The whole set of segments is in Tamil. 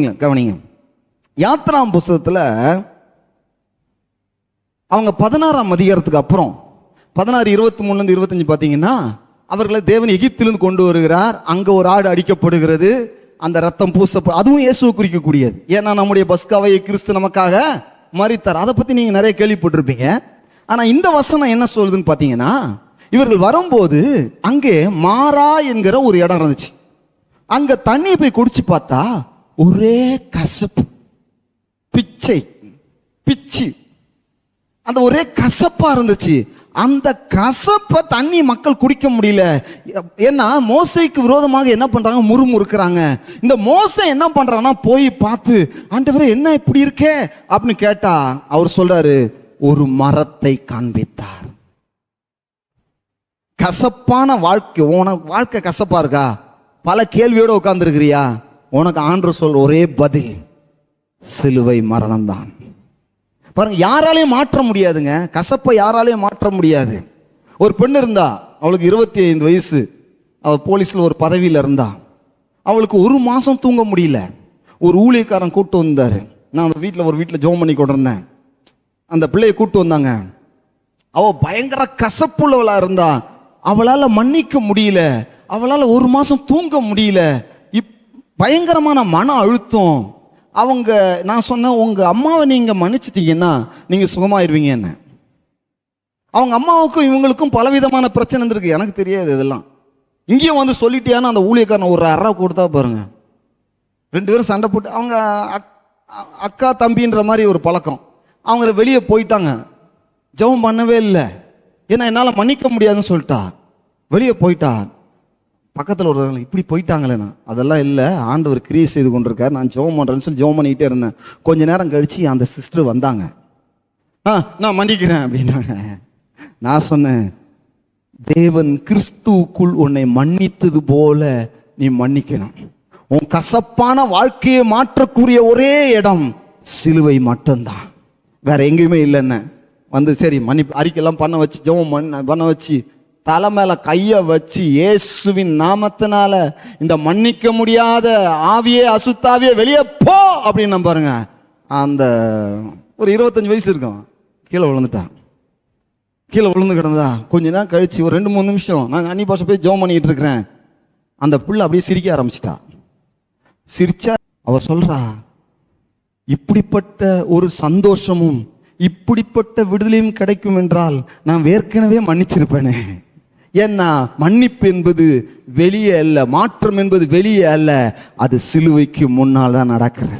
கவனிங்க யாத்ராம் புஸ்தகத்தில் அவங்க பதினாறாம் அதிகாரத்துக்கு அப்புறம் பதினாறு இருபத்தி மூணுலேருந்து இருபத்தஞ்சு பார்த்தீங்கன்னா அவர்களை தேவன் எகிப்திலிருந்து கொண்டு வருகிறார். அங்கே ஒரு ஆடு அடிக்கப்படுகிறது. அந்த ரத்தம் பூசப்ப அதுவும் இயேசுவை குறிக்கக்கூடியது. ஏன்னா நம்முடைய பஸ்காவை கிறிஸ்து நமக்காக மறித்தார் அதை பற்றி நீங்கள் நிறைய கேள்விப்பட்டிருப்பீங்க. ஆனால் இந்த வசனம் என்ன சொல்லுதுன்னு பார்த்தீங்கன்னா இவர்கள் வரும்போது அங்கே மாறா என்கிற ஒரு இடம் இருந்துச்சு. அங்க தண்ணியை போய் குடிச்சு பார்த்தா ஒரே கசப்பு. பிச்சை பிச்சு. அந்த ஒரே கசப்பா இருந்துச்சு. அந்த கசப்பை தண்ணி மக்கள் குடிக்க முடியல. ஏன்னா மோசைக்கு விரோதமாக என்ன பண்றாங்க? முறுமுறுக்கிறாங்க. இந்த மோசை என்ன பண்றாங்கன்னா போய் பார்த்து ஆண்டவர் என்ன இப்படி இருக்கே? அப்படின்னு கேட்டா அவர் சொல்றாரு ஒரு மரத்தை காண்பித்தார். கசப்பான வாழ்க்கை உன வாழ்க்கை கசப்பா இருக்கா? பல கேள்வியோட உட்கார்ந்துருக்கிறியா? உனக்கு ஆண்டு சொல் ஒரே பதில் சிலுவை மரணம்தான். பாருங்க யாராலையும் மாற்ற முடியாதுங்க. கசப்பை யாராலையும் மாற்ற முடியாது. ஒரு பெண் இருந்தா அவளுக்கு இருபத்தி ஐந்து வயசு. அவள் போலீஸில் ஒரு பதவியில் இருந்தா. அவளுக்கு ஒரு மாதம் தூங்க முடியல. ஒரு ஊழியக்காரன் கூட்டு வந்தார். நான் அந்த வீட்டில் ஒரு வீட்டில் ஜோம் பண்ணி கொண்டிருந்தேன். அந்த பிள்ளையை கூட்டு வந்தாங்க. அவள் பயங்கர கசப்புள்ளவளாக இருந்தா. அவளால் மன்னிக்க முடியல. அவளால் ஒரு மாதம் தூங்க முடியல. பயங்கரமான மன அழுத்தம். அவங்க நான் சொன்னேன் உங்கள் அம்மாவை நீங்கள் மன்னிச்சிட்டீங்கன்னா நீங்கள் சுகமாயிருவீங்க என்ன. அவங்க அம்மாவுக்கும் இவங்களுக்கும் பலவிதமான பிரச்சனை இருந்திருக்கு. எனக்கு தெரியாது இதெல்லாம். இங்கேயும் வந்து சொல்லிட்டியான்னு அந்த ஊழியக்காரன் ஒரு அறா கொடுத்தா பாருங்க. ரெண்டு பேரும் சண்டை போட்டு அவங்க அக்- அ- அக்கா தம்பின்ற மாதிரி ஒரு பழக்கம். அவங்க வெளியே போயிட்டாங்க. ஜெபம் பண்ணவே இல்லை. ஏன்னா என்னால் மன்னிக்க முடியாதுன்னு சொல்லிட்டா. வெளியே போயிட்டா. பக்கத்தில் ஒரு இப்படி போயிட்டாங்களேண்ணா அதெல்லாம் இல்லை ஆண்டவர் கிரியை செய்து கொண்டிருக்கார். நான் ஜெபம் பண்ணுறேன்னு சொல்லி ஜோம் பண்ணிக்கிட்டே இருந்தேன். கொஞ்ச நேரம் கழித்து அந்த சிஸ்டர் வந்தாங்க. ஆ நான் மன்னிக்கிறேன் அப்படின்னாங்க. நான் சொன்னேன் தேவன் கிறிஸ்துவுக்குள் உன்னை மன்னித்தது போல நீ மன்னிக்கணும். உன் கசப்பான வாழ்க்கையை மாற்றக்கூடிய ஒரே இடம் சிலுவை மட்டும்தான். வேற எங்கேயுமே இல்லைன்னு. வந்து சரி மன்னி அறிக்கையெல்லாம் பண்ண வச்சு ஜெபம் பண்ண பண்ண வச்சு தலை மேலே கையை வச்சு இயேசுவின் நாமத்தினால இந்த மன்னிக்க முடியாத ஆவியே அசுத்தாவியே வெளியே போ அப்படின்னு பாருங்க. அந்த ஒரு இருபத்தஞ்சு வயசு இருக்கும். கீழே விழுந்துட்டான் கீழே விழுந்து கிடந்தா கொஞ்ச நேரம் கழிச்சு ஒரு ரெண்டு மூணு நிமிஷம் நான் அன்னி பாஷை போய் ஜோம் பண்ணிட்டு இருக்கிறேன். அந்த புள்ள அப்படியே சிரிக்க ஆரம்பிச்சிட்டா. சிரிச்சா அவ சொல்றா இப்படிப்பட்ட ஒரு சந்தோஷமும் இப்படிப்பட்ட விடுதலையும் கிடைக்கும் என்றால் நான் ஏற்கனவே மன்னிச்சிருப்பேனே. ஏன்னா மன்னிப்பு என்பது வெளியே அல்ல மாற்றம் என்பது வெளியே அல்ல அது சிலுவைக்கு முன்னால் தான் நடக்கிறது.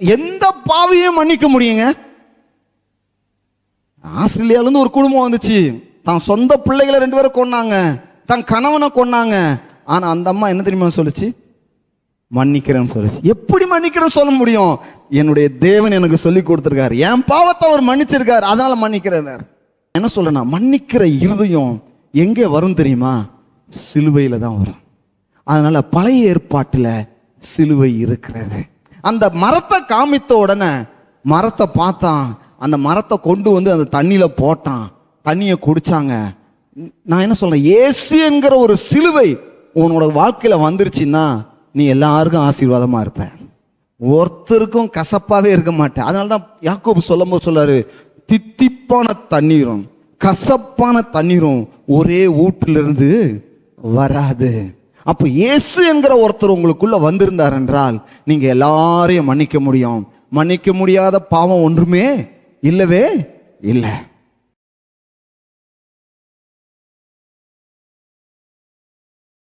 எந்த பாவியும் மன்னிக்க முடியுங்க? ஆஸ்திரேலியாவிலேருந்து ஒரு குடும்பம் வந்துச்சு. தான் சொந்த பிள்ளைகளை ரெண்டு பேரும் கொன்னாங்க. தன் கணவனை கொன்னாங்க. ஆனால் அந்த அம்மா என்ன தெரியுமா சொல்லுச்சு? மன்னிக்கிறேன்னு சொல்லிச்சு. எப்படி மன்னிக்கிறேன்னு சொல்ல முடியும்? என்னுடைய தேவன் எனக்கு சொல்லி கொடுத்துருக்காரு. என் பாவத்தை அவர் மன்னிச்சிருக்காரு. அதனால மன்னிக்கிறேன் என்ன சொல்றேன்னா மன்னிக்கிற இருதயம் எங்கே வரும் தெரியுமா? சிலுவையில் தான் வரும். அதனால் பழைய ஏற்பாட்டில் சிலுவை இருக்கிறது. அந்த மரத்தை காமித்த உடனே மரத்தை பார்த்தான். அந்த மரத்தை கொண்டு வந்து அந்த தண்ணியில் போட்டான். தண்ணியை குடித்தாங்க நான் என்ன சொல்றேன்? ஏசு என்கிற ஒரு சிலுவை உன்னோட வாழ்க்கையில் வந்துருச்சுன்னா நீ எல்லாருக்கும் ஆசீர்வாதமாக இருப்ப. ஒருத்தருக்கும் கசப்பாகவே இருக்க மாட்டேன். அதனால தான் யாக்கோபு சொல்லும்போது சொல்லாரு தித்திப்பான தண்ணீரும் கசப்பான தண்ணீரும் ஒரே ஊட்டிலிருந்து வராது. அப்போ இயேசு என்கிற ஒருத்தர் உங்களுக்குள்ள வந்திருந்தார் என்றால் நீங்க எல்லாரையும் மன்னிக்க முடியும். மன்னிக்க முடியாத பாவம் ஒன்றுமே இல்லவே இல்லை.